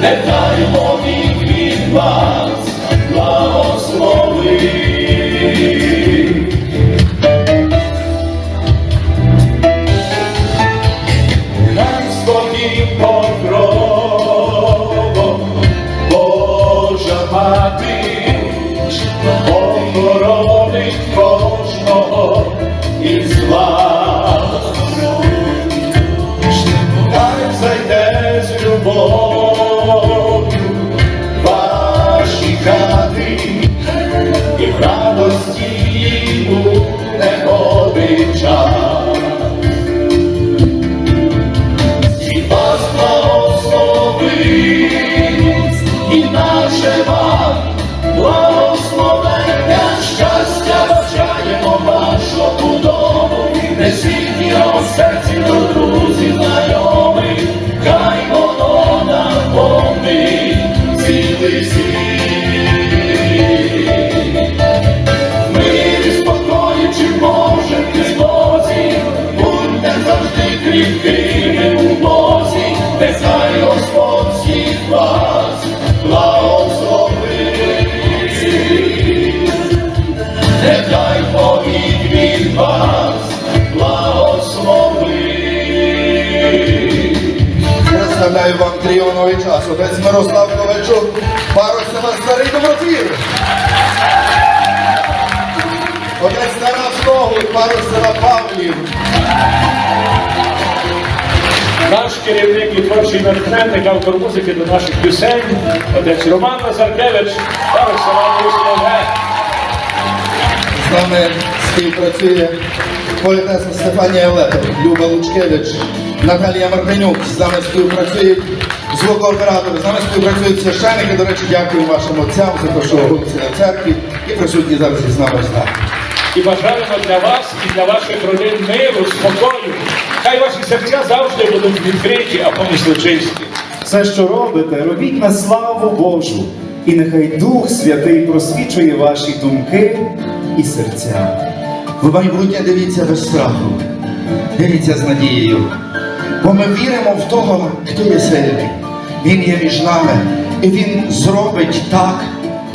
Нехай в серці до друзів знайомих, хай воно наповнить цілий світ. Мир і спокої, чи може ти Бозі, будьте завжди кріпкими у Бозі, нехай Господь всіх вас Представляю вам тріо новий час. Отець Мирослав Ковальчук, пару села Старий Добротвір. Отець Тарас Когут, пару села Павлів. Наш керівник і творчий натхненник, автор музики до наших пісень, отець Роман Назаркевич, пару села Слове. З нами співпрацює поетеса Стефанія Лепер, Люба Лучкевич, Наталія Мартинюк. З нами співпрацюють звукооператори, з нами співпрацюють священники. До речі, дякую вашим отцям за те, що ви на церкві і присутні зараз із нами в залі. І бажаємо для вас і для ваших родин миру, спокою. Хай ваші серця завжди будуть відкриті, а помисли чисті. Все, що робите, робіть на славу Божу, і нехай Дух Святий просвічує ваші думки і серця. В майбутнє дивіться без страху, дивіться з надією. Бо ми віримо в того, хто є сильний. Він є між нами, і він зробить так,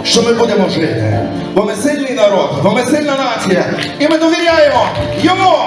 що ми будемо жити. Бо ми сильний народ, бо ми сильна нація, і ми довіряємо йому.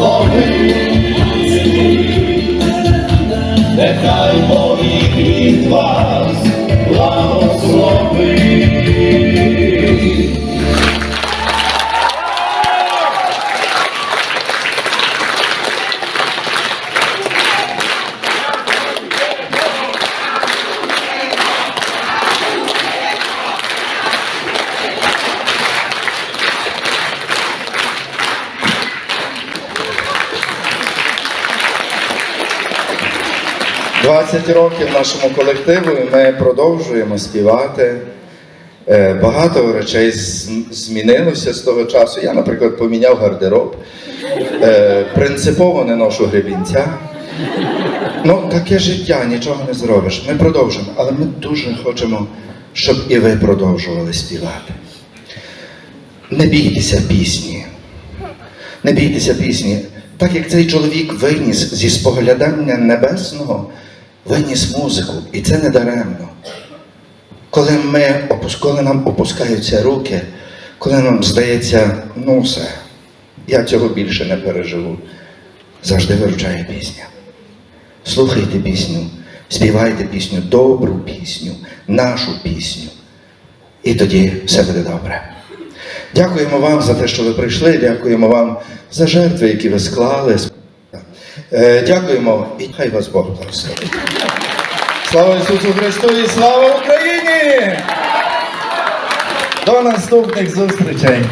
Благословить. Нехай повік від вас 20 років нашому колективу, і ми продовжуємо співати. Е, Багато речей змінилося з того часу. Я, наприклад, поміняв гардероб. Е, Принципово не ношу гребінця. Ну, таке життя, нічого не зробиш. Ми продовжимо, але ми дуже хочемо, щоб і ви продовжували співати. Не бійтеся пісні. Не бійтеся пісні. Так як цей чоловік виніс зі споглядання небесного, виніс музику, і це не даремно. Коли, ми, коли нам опускаються руки, коли нам здається, ну все, я цього більше не переживу, завжди виручає пісня. Слухайте пісню, співайте пісню, добру пісню, нашу пісню. І тоді все буде добре. Дякуємо вам за те, що ви прийшли. Дякуємо вам за жертви, які ви склали. Е, Дякуємо і хай вас Бог благословить. Слава Ісусу Христу і слава Україні! До наступних зустрічей!